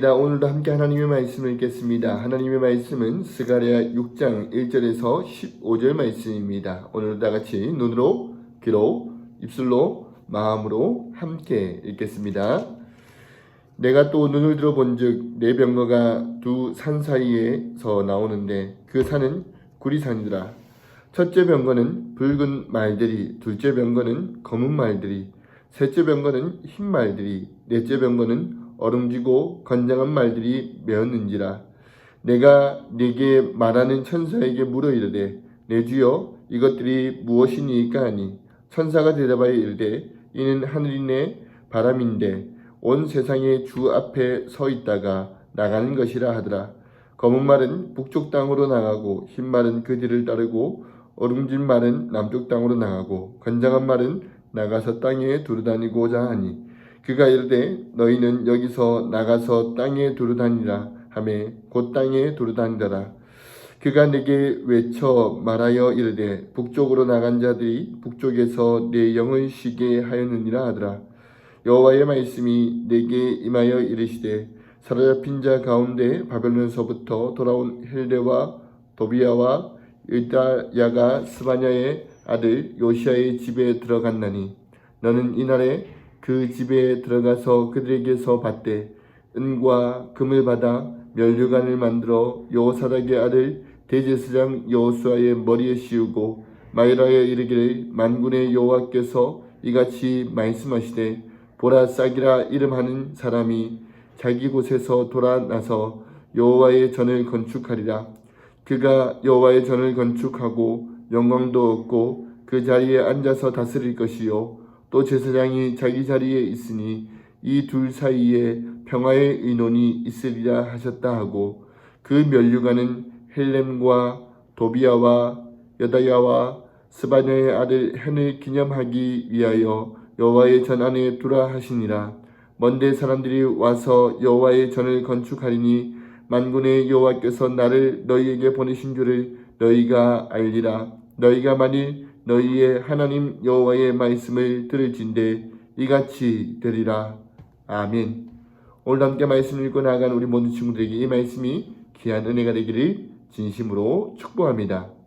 자, 오늘도 함께 하나님의 말씀을 읽겠습니다. 하나님의 말씀은 스가랴 6장 1절에서 15절 말씀입니다. 오늘도 다 같이 눈으로, 귀로, 입술로, 마음으로 함께 읽겠습니다. 내가 또 눈을 들어본즉 내 병거가 두 산 사이에서 나오는데 그 산은 구리산이더라. 첫째 병거는 붉은 말들이, 둘째 병거는 검은 말들이, 셋째 병거는 흰 말들이, 넷째 병거는 얼음지고 건장한 말들이 메었는지라. 내가 네게 말하는 천사에게 물어 이르되 내 주여 이것들이 무엇이니까 하니 천사가 대답하여 이르되 이는 하늘이네 바람인데 온 세상의 주 앞에 서 있다가 나가는 것이라 하더라. 검은 말은 북쪽 땅으로 나가고 흰 말은 그 뒤를 따르고 얼음진 말은 남쪽 땅으로 나가고 건장한 말은 나가서 땅에 두루다니고자 하니 그가 이르되 너희는 여기서 나가서 땅에 두루다니라 하매 곧 땅에 두루다니더라. 그가 내게 외쳐 말하여 이르되 북쪽으로 나간 자들이 북쪽에서 내 영을 쉬게 하였느니라 하더라. 여호와의 말씀이 내게 임하여 이르시되 사로잡힌 자 가운데 바벨론서부터 돌아온 헬레와 도비아와 의다야가 스바냐의 아들 요시아의 집에 들어갔나니 너는 이날에 그 집에 들어가서 그들에게서 받되 은과 금을 받아 멸류관을 만들어 여호사닥의 아들 대제사장 여호수아의 머리에 씌우고 마이라에 이르기를 만군의 여호와께서 이같이 말씀하시되 보라 싹이라 이름하는 사람이 자기 곳에서 돌아나서 여호와의 전을 건축하리라. 그가 여호와의 전을 건축하고 영광도 얻고 그 자리에 앉아서 다스릴 것이요 또 제사장이 자기 자리에 있으니 이 둘 사이에 평화의 의논이 있으리라 하셨다 하고 그 면류관은 헬렘과 도비아와 여다야와 스바냐의 아들 헨을 기념하기 위하여 여호와의 전 안에 두라 하시니라. 먼데 사람들이 와서 여호와의 전을 건축하리니 만군의 여호와께서 나를 너희에게 보내신 줄을 너희가 알리라. 너희가 만일 너희의 하나님 여호와의 말씀을 들을진대 이같이 되리라 아멘. 오늘 함께 말씀을 읽고 나간 우리 모든 친구들에게 이 말씀이 귀한 은혜가 되기를 진심으로 축복합니다.